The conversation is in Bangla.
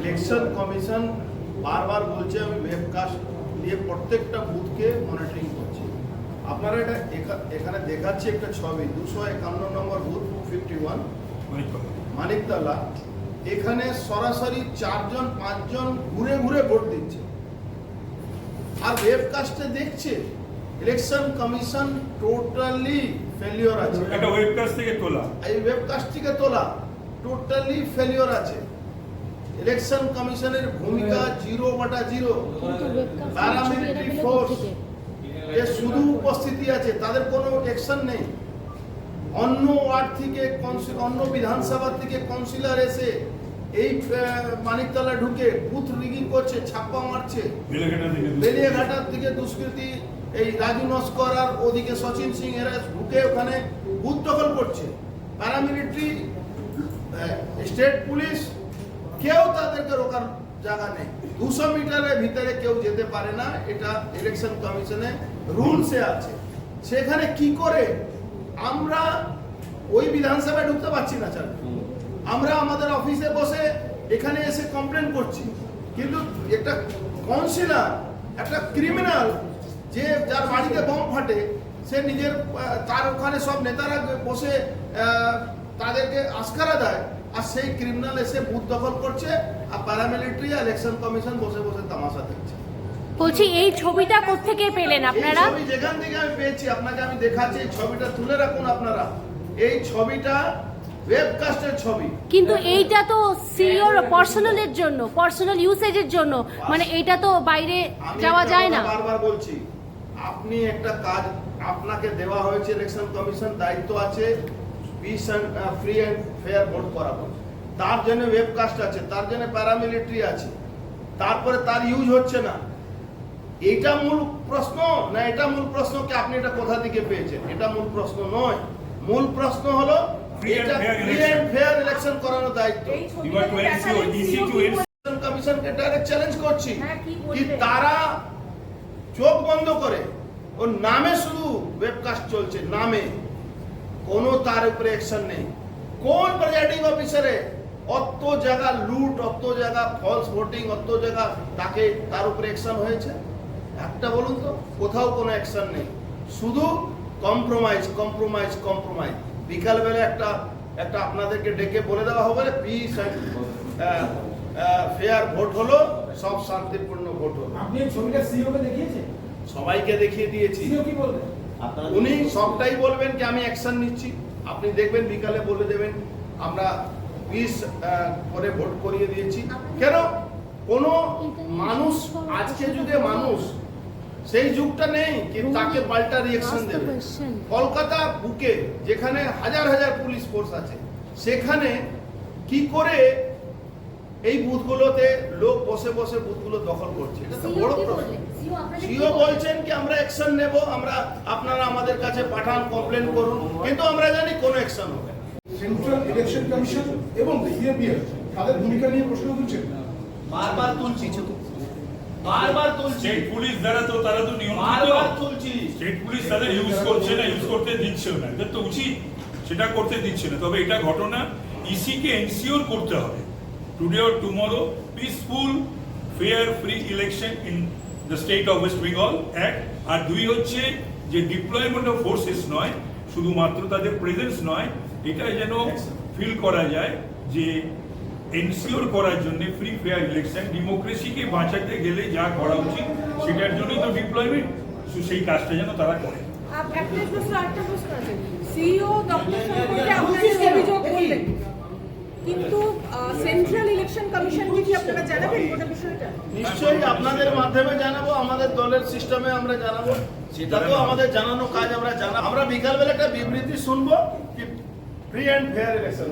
ইলেকশন কমিশন বারবার বলছে আমি ওয়েবকাস্ট দিয়ে প্রত্যেকটা বুথকে মনিটরিং করছি। আপনারা এটা এখানে দেখাচ্ছি একটা ছবি দুশো একান্ন নম্বর বুথ ফিফটি ওয়ান মানিকতলা। এখানে সরাসরি চারজন পাঁচজন ঘুরে ঘুরে ভোট দিচ্ছে। আর ওয়েবকাস্টে দেখছে ইলেকশন কমিশন টোটালি ফেলিওর আছে। একটা ওয়েবকাস্ট থেকে তোলা। এই ওয়েবকাস্ট থেকে তোলা টোটালি ফেলিওর আছে। ইলেকশন কমিশনের ভূমিকা জিরো বাটা জিরো। প্যারামিলিটারি ফোর্স যে শুধু উপস্থিতি আছে তাদের কোনো অ্যাকশন নেই। অন্য ওয়ার্ড থেকে অন্য বিধানসভা থেকে কাউন্সিলর এসে এই মানিকতলা ঢুকে বুথ রিগিং করছে ছাপ্পা মারছে। বেলিয়াঘাটার দিকে দুষ্কৃতী। এই রাজু নস্কর আর ওদিকে সচিন সিং এরা ঢুকে ওখানে বুথ দখল করছে। প্যারামিলিটারি স্টেট পুলিশ কেউ তাদেরকে রোকার জায়গা নেই। দুশো মিটারের ভিতরে কেউ যেতে পারে না। এটা ইলেকশন কমিশনে রুলসে আছে। সেখানে কি করে আমরা ওই বিধানসভায় ঢুকতে পারছি না, স্যার। আমরা আমাদের অফিসে বসে এখানে এসে কমপ্লেন করছি। কিন্তু একটা কাউন্সিলর একটা ক্রিমিনাল যে যার বাড়িতে বোম ফাটে, সে নিজের তার ওখানে সব নেতারা বসে তাদেরকে আস্কারা দেয়। আর সেই ক্রিমিনাল এসে বুথ দখল করছে আর প্যারামিলিটারি ইলেকশন কমিশন বসে বসে তামাশা দেখছে। বলছি এই ছবিটা কোত্থেকে পেলেন আপনারা? ছবি যেখান থেকে আমি পেয়েছি আপনাকে আমি দেখাচ্ছি এই ছবিটা তুলে রাখুন আপনারা। এই ছবিটা ওয়েবকাস্টের ছবি। কিন্তু এইটা তো সিওর পার্সোনালের জন্য পার্সোনাল ইউসেজের জন্য। মানে এইটা তো বাইরে যাওয়া যায় না। বারবার বলছি আপনি একটা কাজ আপনাকে দেওয়া হয়েছে ইলেকশন কমিশন দায়িত্ব আছে peace and free and fair vote করাবো। তার জন্য ওয়েবকাস্ট আছে তার জন্য প্যারামিলিটারি আছে। তারপরে তার ইউজ হচ্ছে না। এটা মূল প্রশ্ন না এটা মূল প্রশ্ন কি আপনি এটা কোথা থেকে পেয়েছেন? এটা মূল প্রশ্ন নয়। মূল প্রশ্ন হলো ফেয়ার ইলেকশন করানোর দায়িত্ব। কমিশনকে ডাইরেক্ট চ্যালেঞ্জ করছি হ্যাঁ, কি তারা চোখ বন্ধ করে ওর নামে শুধু ওয়েবকাস্ট চলছে নামে। কোনো তার উপরে অ্যাকশন নেই। কোন প্রেজাইডিং অফিসারে অত জায়গা লুট অত জায়গা ফলস ভোটিং অত জায়গা তাকে তার উপরে অ্যাকশন হয়েছে? একটা বলুন তো কোথাও কোনো অ্যাকশন নেই। শুধু কম্প্রোমাইজ কম্প্রোমাইজ কম্প্রোমাইজ বিকালবেলা একটা একটা আপনাদেরকে ডেকে বলে দেওয়া হবে পিস ফেয়ার ভোট হলো সব শান্তিপূর্ণ ভোট হলো। আপনি ছবিটা সিইও কে দেখিয়েছেন? সবাইকে দেখিয়ে দিয়েছি। সিইও কি বলবেন উনি সবটাই বলবেন যে আমি অ্যাকশন নিচ্ছি। আপনি দেখবেন বিকালে বলে দেবেন আমরা পিস করে ভোট করিয়ে দিয়েছি। কেন? কোন মানুষ আজকে যুগে মানুষ সেই যুগটা নেই কি তাকে পাল্টা রিয়েকশন দেবে। কলকাতা বুকে যেখানে হাজার হাজার পুলিশ ফোর্স আছে সেখানে কি করে এই বুথগুলোতে লোক বসে বসে বুথগুলো দখল করছে। এটা তো বড় প্রশ্ন। সিও বলছেন কি আমরা অ্যাকশন নেব আমরা আপনারা আমাদের কাছে পাঠান কমপ্লেন করুন। কিন্তু আমরা জানি কোনো অ্যাকশন হবে সেন্ট্রাল ইলেকশন কমিশন এবং তাদের ভূমিকা নিয়ে প্রশ্ন তুলছেন। বারবার তুলছি বারবার তুলছি। স্টেট পুলিশ দ্বারা তো তারা তো নিয়ন্ত্রিত। বারবার তুলছি। স্টেট পুলিশ তাদের ইউজ করছে না ইউজ করতে দিচ্ছেও না। এদের তো উচিত। সেটা করতে দিচ্ছে না। তবে এটা ঘটনা ইসি কে এনসিওর করতে হবে। Today or tomorrow peaceful fair free election in the state of West Bengal এক আর দুই হচ্ছে যে ডিপ্লয়মেন্ট অফ ফোর্সেস নয় শুধুমাত্র তাদের প্রেজেন্স নয় এটা যেন ফিল করা যায় যে এনসিওর করার জন্য ফ্রি ফেয়ার ইলেকশন ডেমোক্রেসিকে বাঁচাতে গেলে যা করা উচিত সেটার জন্যই তো ডিপ্লয়মেন্ট সেই কাজটা যেন তারা করে। কিন্তু সেন্ট্রাল ইলেকশন কমিশনকে কি আপনারা জানাবেন গোটা বিষয়টা? নিশ্চয়ই আপনাদের মাধ্যমে জানাব, আমাদের দলের সিস্টেমে আমরা জানাব। সেটা তো আমাদের জানানো কাজ আমরা জানা আমরা বিকালবেলা একটা বিবৃতি শুনব কি ফ্রি অ্যান্ড ফেয়ার ইলেকশন